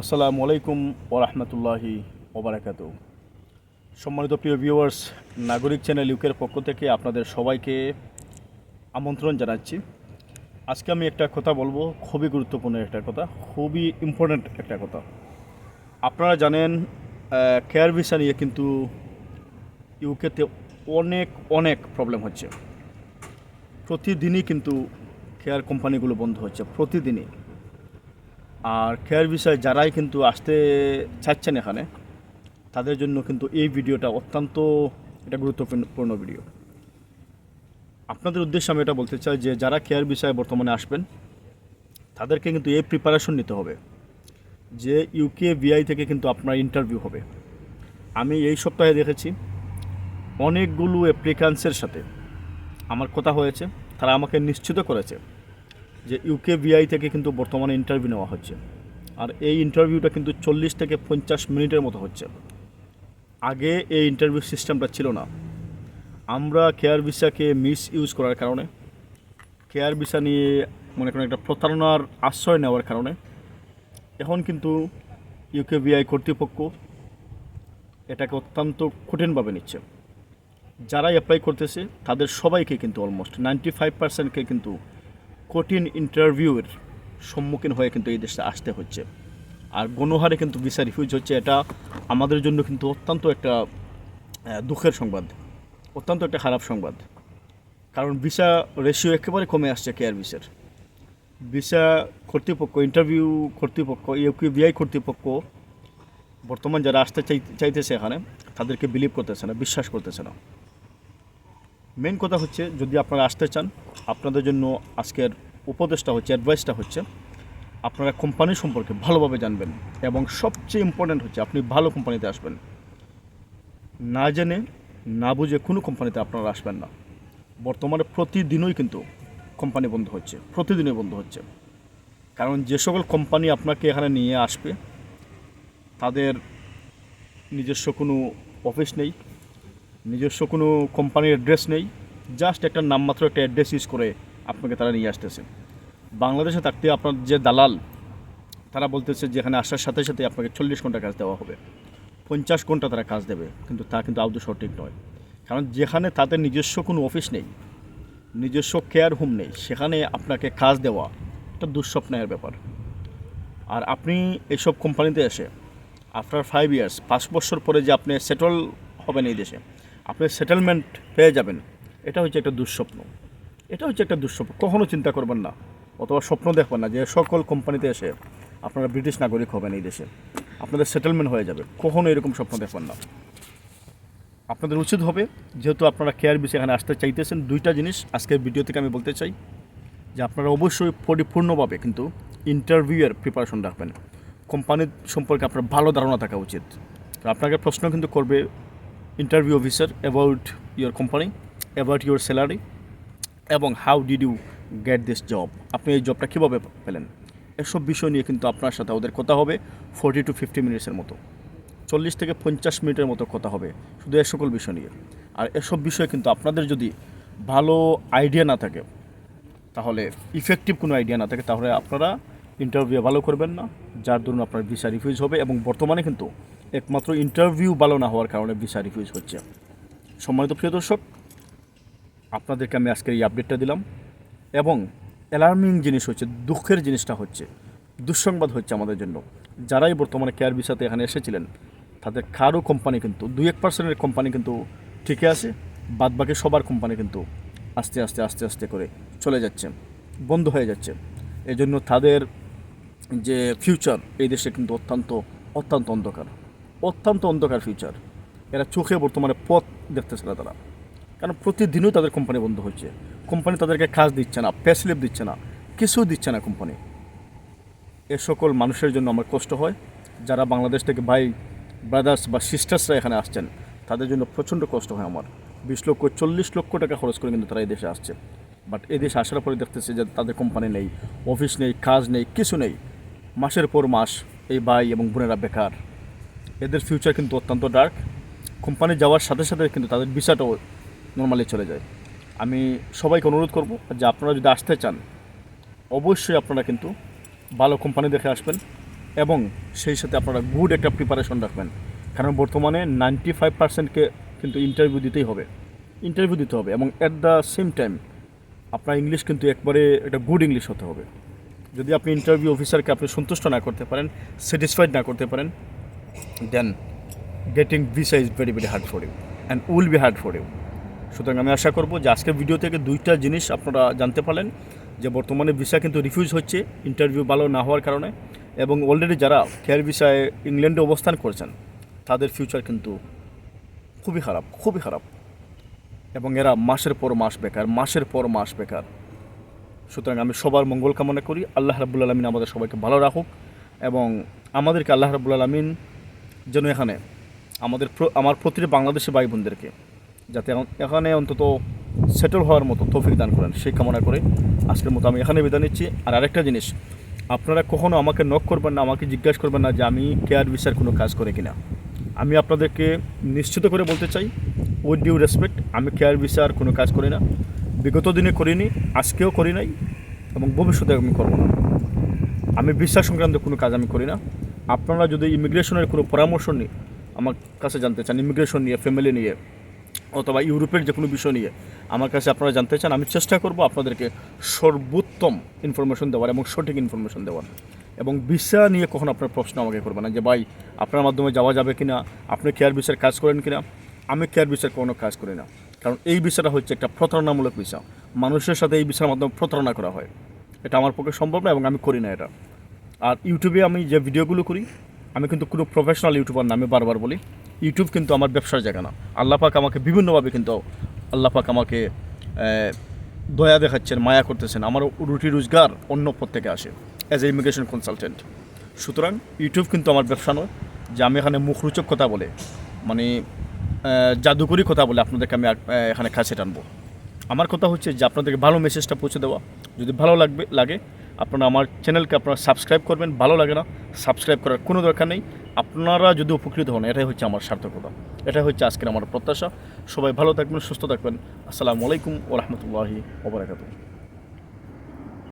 আসসালামু আলাইকুম ওরহমতুল্লাহি ওবরাকাত সম্মানিত প্রিয় ভিউয়ার্স নাগরিক চ্যানেল ইউকের পক্ষ থেকে আপনাদের সবাইকে আমন্ত্রণ জানাচ্ছি। আজকে আমি একটা কথা বলব, খুবই গুরুত্বপূর্ণ একটা কথা, খুবই ইম্পর্ট্যান্ট একটা কথা। আপনারা জানেন কেয়ার ভিসা নিয়ে কিন্তু ইউকেতে অনেক অনেক প্রবলেম হচ্ছে। প্রতিদিনই কিন্তু কেয়ার কোম্পানিগুলো বন্ধ হচ্ছে, প্রতিদিনই। আর কেয়ার বিষয়ে, যারাই কিন্তু আসতে চাচ্ছেন এখানে, তাদের জন্য কিন্তু এই ভিডিওটা অত্যন্ত এটা গুরুত্বপূর্ণ ভিডিও। আপনাদের উদ্দেশ্যে আমি এটা বলতে চাই যে, যারা কেয়ার বিষয়ে বর্তমানে আসবেন, তাদেরকে কিন্তু এই প্রিপারেশন নিতে হবে যে ইউকে বিআই থেকে কিন্তু আপনার ইন্টারভিউ হবে। আমি এই সপ্তাহে দেখেছি অনেকগুলো অ্যাপ্লিকান্সের সাথে আমার কথা হয়েছে, তারা আমাকে নিশ্চিত করেছে যে ইউকে বিআই থেকে কিন্তু বর্তমানে ইন্টারভিউ নেওয়া হচ্ছে। আর এই ইন্টারভিউটা কিন্তু চল্লিশ থেকে পঞ্চাশ মিনিটের মতো হচ্ছে। আগে এই ইন্টারভিউ সিস্টেমটা ছিল না। আমরা কেয়ার ভিসাকে মিস ইউজ করার কারণে কেয়ার ভিসা নিয়ে মনে করেন একটা প্রতারণার আশ্রয় নেওয়ার কারণে, এখন কিন্তু ইউকে বিআই কর্তৃপক্ষ এটাকে অত্যন্ত কঠিনভাবে নিচ্ছে। যারা অ্যাপ্লাই করতেছে, তাদের সবাইকে কিন্তু অলমোস্ট নাইনটি ফাইভ পার্সেন্টকে কিন্তু কঠিন ইন্টারভিউয়ের সম্মুখীন হয়ে কিন্তু এই দেশে আসতে হচ্ছে। আর গণহারে কিন্তু ভিসা রিফিউজ হচ্ছে, এটা আমাদের জন্য কিন্তু অত্যন্ত একটা দুঃখের সংবাদ, অত্যন্ত একটা খারাপ সংবাদ। কারণ ভিসা রেশিও একেবারে কমে আসছে কেয়ার ভিসার ভিসা কর্তৃপক্ষ ইন্টারভিউ কর্তৃপক্ষ ইউকিবিআই কর্তৃপক্ষ বর্তমান যারা আসতে চাই, চাইতেছে এখানে, তাদেরকে বিলিভ করতেছে না, বিশ্বাস করতেছে না। মেন কথা হচ্ছে, যদি আপনারা আসতে চান আপনাদের জন্য আজকের উপদেশটা হচ্ছে অ্যাডভাইসটা হচ্ছে, আপনারা কোম্পানি সম্পর্কে ভালোভাবে জানবেন এবং সবচেয়ে ইম্পর্ট্যান্ট হচ্ছে আপনি ভালো কোম্পানিতে আসবেন। না জেনে, না বুঝে কোনো কোম্পানিতে আপনারা আসবেন না। বর্তমানে প্রতিদিনই কিন্তু কোম্পানি বন্ধ হচ্ছে, প্রতিদিনই বন্ধ হচ্ছে। কারণ যে সকল কোম্পানি আপনাকে এখানে নিয়ে আসবে, তাদের নিজস্ব কোনো অফিস নেই, নিজস্ব কোনো কোম্পানির অ্যাড্রেস নেই জাস্ট একটা নামমাত্র একটা অ্যাড্রেস ইউজ করে আপনাকে তারা নিয়ে আসতেছে। বাংলাদেশে থাকতে আপনার যে দালাল, তারা বলতেছে যে এখানে আসার সাথে সাথে আপনাকে চল্লিশ ঘণ্টা কাজ দেওয়া হবে। পঞ্চাশ ঘণ্টা তারা কাজ দেবে, কিন্তু তা কিন্তু আদৌ সঠিক নয়। কারণ যেখানে তাদের নিজস্ব কোনো অফিস নেই, নিজস্ব কেয়ার হোম নেই, সেখানে আপনাকে কাজ দেওয়া একটা দুঃস্বপ্নের ব্যাপার। আর আপনি এইসব কোম্পানিতে এসে আফটার ফাইভ ইয়ার্স পাঁচ বছর পরে যে আপনি সেটল হবেন এই দেশে, আপনি সেটেলমেন্ট পেয়ে যাবেন। এটা হচ্ছে একটা দুঃস্বপ্ন। এটা হচ্ছে একটা দুঃস্বপ্ন। কখনো চিন্তা করবেন না, অথবা স্বপ্ন দেখবেন না যে সকল কোম্পানিতে এসে আপনারা ব্রিটিশ নাগরিক হবেন এই দেশে। আপনাদের সেটেলমেন্ট হয়ে যাবে। কখনো এরকম স্বপ্ন দেখবেন না। আপনাদের উচিত হবে, যেহেতু আপনারা কেয়ার বিষয়ে এখানে আসতে চাইতেছেন, দুইটা জিনিস আজকের ভিডিও থেকে আমি বলতে চাই, যে আপনারা অবশ্যই পরিপূর্ণভাবে কিন্তু ইন্টারভিউয়ের প্রিপারেশন রাখবেন। কোম্পানির সম্পর্কে আপনার ভালো ধারণা থাকা উচিত। আপনাকে প্রশ্ন কিন্তু করবে interview officer about your company about your salary এবং how did you get this job আপনি এই জবটা কীভাবে পেলেন? এসব বিষয় নিয়ে কিন্তু আপনার সাথে ওদের কথা হবে ফোর্টি টু ফিফটি মিনিটসের মতো। চল্লিশ থেকে পঞ্চাশ মিনিটের মতো কথা হবে শুধু এ সকল বিষয় নিয়ে। আর এসব বিষয়ে কিন্তু আপনাদের যদি ভালো আইডিয়া না থাকে, তাহলে ইফেক্টিভ কোনো আইডিয়া না থাকে, তাহলে আপনারা ইন্টারভিউ ভালো করবেন না। যার দরুন আপনার ভিসা রিফিউজ হবে এবং বর্তমানে কিন্তু একমাত্র ইন্টারভিউ ভালো না হওয়ার কারণে ভিসা রিফিউজ হচ্ছে। সম্মানিত প্রিয় দর্শক আপনাদেরকে আমি আজকের এই আপডেটটা দিলাম এবং অ্যালার্মিং জিনিস হচ্ছে, দুঃখের জিনিসটা হচ্ছে, দুঃসংবাদ হচ্ছে আমাদের জন্য। যারাই বর্তমানে কেয়ার ভিসাতে এখানে এসেছিলেন, তাদের কারও কোম্পানি কিন্তু, দুই এক পার্সেন্টের কোম্পানি কিন্তু ঠিকই আছে বাদ বাকি সবার কোম্পানি কিন্তু আস্তে আস্তে আস্তে আস্তে করে চলে যাচ্ছে, বন্ধ হয়ে যাচ্ছে। এই জন্য তাদের যে ফিউচার এই দেশে কিন্তু অত্যন্ত অত্যন্ত অন্ধকার অত্যন্ত অন্ধকার ফিউচার এরা চোখে বর্তমানে পথ দেখতেছে না তারা। কারণ প্রতিদিনও তাদের কোম্পানি বন্ধ হচ্ছে। কোম্পানি তাদেরকে কাজ দিচ্ছে না পে স্লিপ দিচ্ছে না কিছু দিচ্ছে না কোম্পানি এ সকল মানুষের জন্য আমার কষ্ট হয়। যারা বাংলাদেশ থেকে ভাই ব্রাদার্স বা সিস্টার্সরা এখানে আসছেন, তাদের জন্য প্রচণ্ড কষ্ট হয় আমার। বিশ লক্ষ, চল্লিশ লক্ষ টাকা খরচ করে কিন্তু তারা এই দেশে আসছে। বাট এই দেশে আসার পরে দেখতেছে যে তাদের কোম্পানি নেই অফিস নেই, কাজ নেই, কিছু নেই। মাসের পর মাস এই ভাই এবং বোনেরা বেকার। এদের ফিউচার কিন্তু অত্যন্ত ডার্ক কোম্পানি যাওয়ার সাথে সাথে কিন্তু তাদের ভিসাটাও নর্মালি চলে যায়। আমি সবাইকে অনুরোধ করব যে আপনারা যদি আসতে চান, অবশ্যই আপনারা কিন্তু ভালো কোম্পানি দেখে আসবেন এবং সেই সাথে আপনারা গুড একটা প্রিপারেশন রাখবেন। কারণ বর্তমানে নাইনটি ফাইভ পার্সেন্টকে কিন্তু ইন্টারভিউ দিতেই হবে। ইন্টারভিউ দিতে হবে এবং অ্যাট দ্য সেম টাইম আপনার ইংলিশ কিন্তু একবারে একটা গুড ইংলিশ হতে হবে। যদি আপনি ইন্টারভিউ অফিসারকে আপনি সন্তুষ্ট না করতে পারেন স্যাটিসফাইড না করতে পারেন then getting visa is very very hard for you and will be hard for you সুতরাং আমি আশা করব যে আজকের ভিডিও থেকে দুইটা জিনিস আপনারা জানতে পারলেন, যে বর্তমানে ভিসা কিন্তু রিফিউজ হচ্ছে ইন্টারভিউ ভালো না হওয়ার কারণে, এবং অলরেডি যারা কেয়ার ভিসায় ইংল্যান্ডে অবস্থান করছেন, তাদের ফিউচার কিন্তু খুবই খারাপ খুবই খারাপ। এবং এরা মাসের পর মাস বেকার, মাসের পর মাস বেকার। সুতরাং আমি সবার মঙ্গল কামনা করি, আল্লাহ রাবুল আলমিন আমাদের সবাইকে ভালো রাখুক, এবং আমাদেরকে আল্লাহ রাবুল আলমিন যেন এখানে আমাদের আমার প্রতিটি বাংলাদেশি ভাই বোনদেরকে যাতে এখানে অন্তত সেটেল হওয়ার মতো তৌফিক দান করেন। সেই কামনা করে আজকের মতো আমি এখানে বিদায় নিচ্ছি। আর আরেকটা জিনিস, আপনারা কখনও আমাকে নক করবেন না, আমাকে জিজ্ঞাসা করবেন না যে আমি কেয়ার ভিসার কোনো কাজ করে কিনা। আমি আপনাদেরকে নিশ্চিত করে বলতে চাই উইথ ডিউ রেসপেক্ট আমি কেয়ার ভিসার কোনো কাজ করি না। বিগত দিনে করিনি, আজকেও করি নাই এবং ভবিষ্যতে আমি করব না। আমি বিশ্বাস সংক্রান্ত কোনো কাজ আমি করি না। আপনারা যদি ইমিগ্রেশনের কোনো পরামর্শ নিয়ে আমার কাছে জানতে চান ইমিগ্রেশন নিয়ে ফ্যামিলি নিয়ে অথবা ইউরোপের যে কোনো বিষয় নিয়ে আমার কাছে আপনারা জানতে চান, আমি চেষ্টা করব আপনাদেরকে সর্বোত্তম ইনফরমেশন দেওয়ার এবং সঠিক ইনফরমেশন দেওয়ার। এবং ভিসা নিয়ে কখনো আপনার প্রশ্ন আমাকে করবে না যে, ভাই, আপনার মাধ্যমে যাওয়া যাবে কিনা? আপনি কেয়ার ভিসার কাজ করেন কিনা? আমি কেয়ার ভিসার কোনো কাজ করি না। কারণ এই ভিসাটা হচ্ছে একটা প্রতারণামূলক ভিসা মানুষের সাথে এই ভিসার মাধ্যমে প্রতারণা করা হয়। এটা আমার পক্ষে সম্ভব না এবং আমি করি না এটা। আর ইউটিউবে আমি যে ভিডিওগুলো করি, আমি কিন্তু কোনো প্রফেশনাল ইউটিউবার নামে বারবার বলি। ইউটিউব কিন্তু আমার ব্যবসার জায়গা না। আল্লাহ পাক আমাকে বিভিন্নভাবে কিন্তু, আল্লাহ পাক আমাকে দয়া দেখাচ্ছেন, মায়া করতেছেন। আমার রুটি রোজগার অন্য পথ থেকে আসে অ্যাজ এ ইমিগ্রেশন কনসালটেন্ট সুতরাং ইউটিউব কিন্তু আমার ব্যবসা নয়, যে আমি এখানে মুখরোচক কথা বলে মানে জাদুকরি কথা বলে আপনাদেরকে আমি এখানে কাছে টানবো। আমার কথা হচ্ছে যে আপনাদেরকে ভালো মেসেজটা পৌঁছে দেওয়া। যদি ভালো লাগবে, লাগে আপনারা আমার চ্যানেলকে আপনারা সাবস্ক্রাইব করবেন, ভালো লাগে না, সাবস্ক্রাইব করার কোনো দরকার নেই। আপনারা যদি উপকৃত হন, এটাই হচ্ছে আমার সার্থকতা, এটাই হচ্ছে আজকের আমার প্রত্যাশা। সবাই ভালো থাকবেন, সুস্থ থাকবেন। আসসালামু আলাইকুম ও রহমতুল্লাহি ওবরাকাতুহ